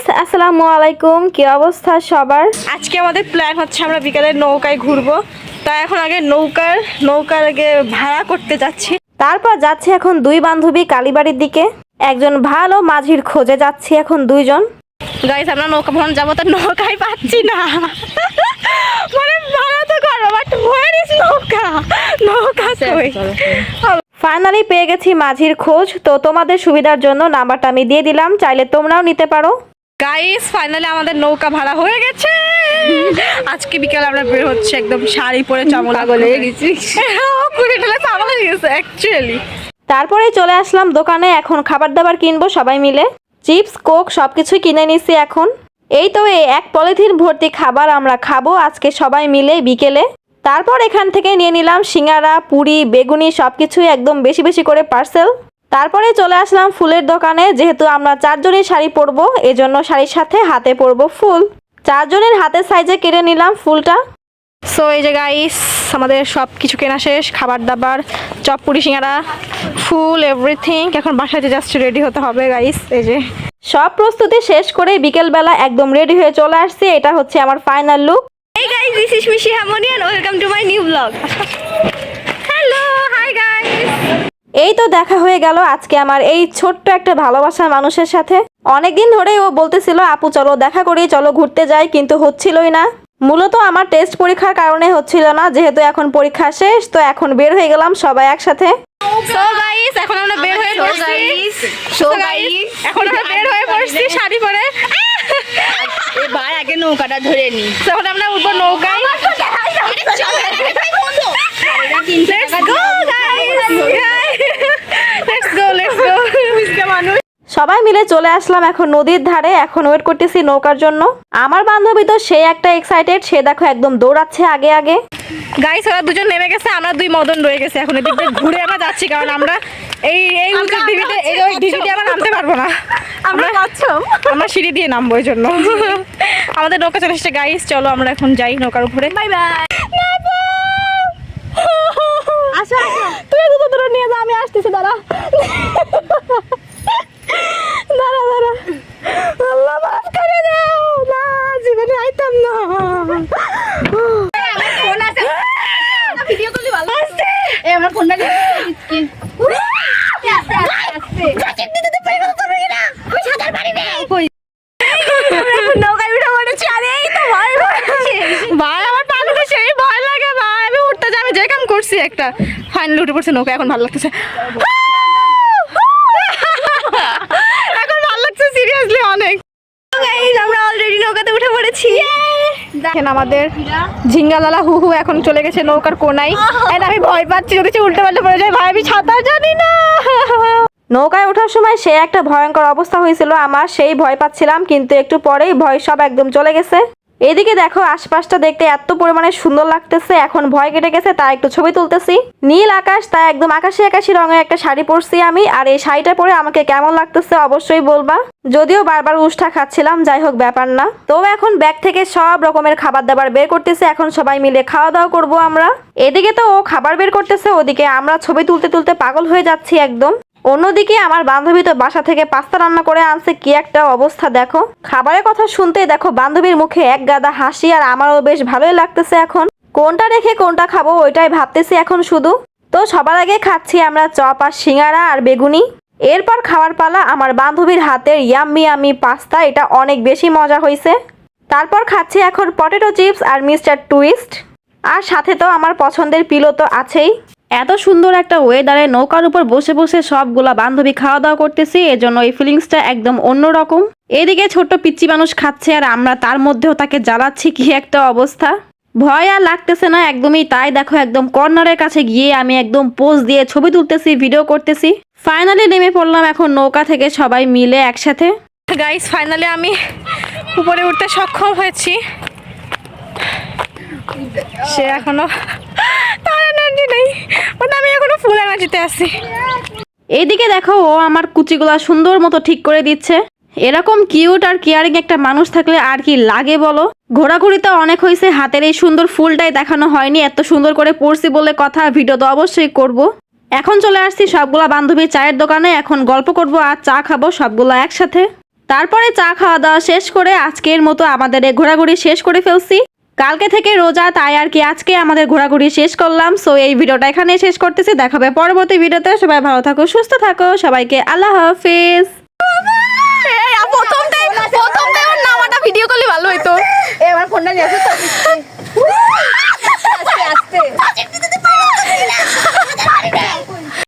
Guys আসসালামু আলাইকুম কি অবস্থা সবার? আজকে আমাদের প্ল্যান হচ্ছে আমরা বিকালে নৌকায় ঘুরবো। তাই এখন আগে নৌকার নৌকার আগে ভাড়া করতে যাচ্ছি। তারপর যাচ্ছে এখন দুই বান্ধবী কালীবাড়ির দিকে। একজন ভালো মাঝির খোঁজে যাচ্ছি এখন দুইজন। গাইস আমরা নৌকা ভ্রমণ যাব তো নৌকায় পাচ্ছি না। মানে ভাড়া তো করো বাট হোয়ার ইজ নৌকা। নৌকা ফাইনালি পেয়ে গেছি মাঝির খোঁজ তো তোমাদের সুবিধার জন্য নাম্বারটা আমি দিয়ে দিলাম চাইলে তোমরাও নিতে পারো। গাইস ফাইনালি আমাদের নৌকা ভাড়া হয়ে গেছে। আজকে বিকালে আমরা বের হচ্ছে একদম শাড়ি পরে চামলা গলে গেছি। কুড়ি ঢেলে চামলা গেছে অ্যাকচুয়ালি তারপরে চলে আসলাম দোকানে এখন খাবার দাবার কিনবো সবাই মিলে। চিপস কোক সব কিছুই কিনে নিছি এখন। এই তো এই এক পলিথিন ভর্তি খাবার আমরা খাব আজকে সবাই মিলে বিকেলে। তারপর এখান থেকে নিয়ে নিলাম সিঙ্গারা পুরি বেগুনি সব কিছুই একদম বেশি বেশি করে পার্সেল তারপরে চলে আসলাম ফুলের দোকানে যেহেতু আমরা চারজনই শাড়ি পরবো এজন্য শাড়ির সাথে হাতে পরবো ফুল। চারজনের হাতের সাইজে কেটে নিলাম ফুলটা। সো এই যে গাইস আমাদের সব কিছু কেনা শেষ খাবার দাবার chop puri singara full everything এখন বাসাতে জাস্ট রেডি হতে হবে গাইস এই যে। সব প্রস্তুতি শেষ করে বিকেলবেলা একদম রেডি হয়ে চলে আসছি এটা হচ্ছে আমার ফাইনাল লুক এই guys is Mishi Harmony and welcome to my new vlog. Hello, hi guys. এই তো দেখা হয়ে গেল আজকে আমার এই ছোট্ট একটা ভালোবাসার মানুষের সাথে। অনেকদিন ধরেই ও বলতেছিল আপু চলো দেখা করি চলো ঘুরতে যাই। কিন্তু হচ্ছিলই না। মূলত আমার টেস্ট পরীক্ষার কারণে হচ্ছিল না। যেহেতু এখন পরীক্ষা শেষ তো এখন বের হয়ে গেলাম সবাই একসাথে। এখন আমরা বের হয়ে পড়ছি। guys, So so guys, guys, এখন আমরা বের হয়ে পড়ছি শাড়ি পরে। এবার আগে নৌকাটা ধরে নি। এখন আমরা উঠবো নৌকায়। সবাই মিলে চলে আসলাম এখন নদীর ধারে। এখন ওয়েট করতেছি নৌকার জন্য। আমার বান্ধবী তো সে একটা এক্সাইটেড সে দেখো একদম দৌড়াচ্ছে আগে আগে। গাইস ওরা দুজন নেমে গেছে আমরা দুই মদন রয়ে গেছে এখন। এদিক দিয়ে ঘুরে আমরা যাচ্ছি কারণ আমরা এই এই উঁচু ঢিবিতে এই ওই ঢিবিতে আমরা নামতে পারব না। আমরা আমরা সিঁড়ি দিয়ে নামবো ওই জন্য। আমাদের নৌকা চলে এসেছে গাইস চলো আমরা এখন যাই নৌকার উপরে। বাই বাই আসো আসো তুই দুটো দুটো নিয়ে যা আমি আসতেছি দাঁড়া দাঁড়া দাঁড়া আল্লাহ মাফ করে দাও না জীবনে আইতাম না। ভিডিও করলে ভালো এ আমার ফোনটা দিচ্ছি নৌকায় উঠে পড়েছি তো ভাই আমার পানিতে সেই ভয় লাগে ভাই। আমি উঠতে যাই আমি যে কাম করছি একটা। ফাইনালি উঠে পড়ছে নৌকা এখন ভালো লাগতেছে এখন ভালো লাগছে সিরিয়াসলি অনেক গাইস আমরা অলরেডি নৌকাতে উঠে পড়েছি। দেখেন আমাদের ঝিঙ্গালালা হু হু এখন চলে গেছে নৌকার কোনায়। আমি ভয় পাচ্ছি, যদি সে উল্টে পাল্টে পড়ে যায়, ভাই, আমি সাঁতার জানি না। নৌকায় ওঠার সময় সে একটা ভয়ঙ্কর অবস্থা হয়েছিল, আমার সেই ভয় পাচ্ছিলাম, কিন্তু একটু পরেই ভয় সব একদম চলে গেছে। এদিকে দেখো, আশপাশটা দেখতে এত পরিমাণে সুন্দর লাগতেছে, এখন ভয় কেটে গেছে, তাই একটু ছবি তুলতেছি। নীল আকাশ, তাই একদম আকাশি আকাশি রঙের একটা শাড়ি পরছি আমি, আর এই শাড়িটা পরে আমাকে কেমন লাগতেছে অবশ্যই বলবা। যদিও বারবার উষ্ঠা খাচ্ছিলাম, যাই হোক, ব্যাপার না। তো এখন ব্যাগ থেকে সব রকমের খাবার দাবার বের করতেছে, এখন সবাই মিলে খাওয়া দাওয়া করব আমরা। এদিকে তো ও খাবার বের করতেছে, ওদিকে আমরা ছবি তুলতে তুলতে পাগল হয়ে যাচ্ছি একদম। অন্যদিকে আমার বান্ধবী তো বাসা থেকে পাস্তা রান্না করে আনছে, কি একটা অবস্থা দেখো। খাবারের কথা শুনতেই দেখো বান্ধবীর মুখে এক গাদা হাসি আর আমারও বেশ ভালোই লাগতেছে এখন। কোনটা রেখে কোনটা খাব ওইটাই ভাবতেছি এখন শুধু। তো সবার আগে খাচ্ছি আমরা চপ আর সিঙ্গারা আর বেগুনি। এরপর খাওয়ার পালা আমার বান্ধবীর হাতের ইয়াম্মি ইয়াম্মি পাস্তা, এটা অনেক বেশি মজা হয়েছে তারপর খাচ্ছি এখন পটেটো চিপস আর মিস্টার টুইস্ট। আর সাথে তো আমার পছন্দের পিলো তো আছেই। এত সুন্দর একটা ওয়েদারে নৌকার উপর বসে বসে সবগুলা বান্ধবী খাওয়া দাওয়া করতেছি, এজন্য এই ফিলিংসটা একদম অন্যরকম। এদিকে ছোট্ট পিচ্চি মানুষ খাচ্ছে আর আমরা তার মধ্যেও তাকে জ্বালাচ্ছি, কি একটা অবস্থা। ভয় আর লাগতেছে না, একদমই তাই দেখো, একদম কর্নারের কাছে গিয়ে আমি একদম পোজ দিয়ে ছবি তুলতেছি ভিডিও করতেছি। ফাইনালি নেমে পড়লাম এখন নৌকা থেকে সবাই মিলে একসাথে। গাইস ফাইনালি আমি উপরে উঠতে সক্ষম হয়েছি। সে এখনও বাট আমি এখনও ফুল এনার্জিতে আছি। এইদিকে দেখো, ও আমার কুচিগুলা সুন্দর মতো ঠিক করে দিচ্ছে। এরকম কিউট আর কেয়ারিং একটা মানুষ থাকলে আর কি লাগে বলো? ঘোরাঘুরিতে অনেক হয়েছে, হাতের এই সুন্দর ফুলটাই দেখানো হয়নি। এত সুন্দর করে পড়ছি বলে কথা ভিডিও তো অবশ্যই করব। এখন চলে আসছি সবগুলা বান্ধবী চায়ের দোকানে। এখন গল্প করব আর চা খাব সবগুলা একসাথে। তারপরে চা খাওয়া দাওয়া শেষ করে আজকের মতো আমাদের ঘোরাঘুরি শেষ করে ফেলছি। কালকে থেকে রোজা, তাই আর কি আজকে আমাদের ঘোরাঘুরি শেষ করলাম। সো এই ভিডিওটা এখানে শেষ করতেছি। দেখাবে পরবর্তী ভিডিওতে। সবাই ভালো থাকো, সুস্থ থাকো। সবাইকে আল্লাহ হাফিজ।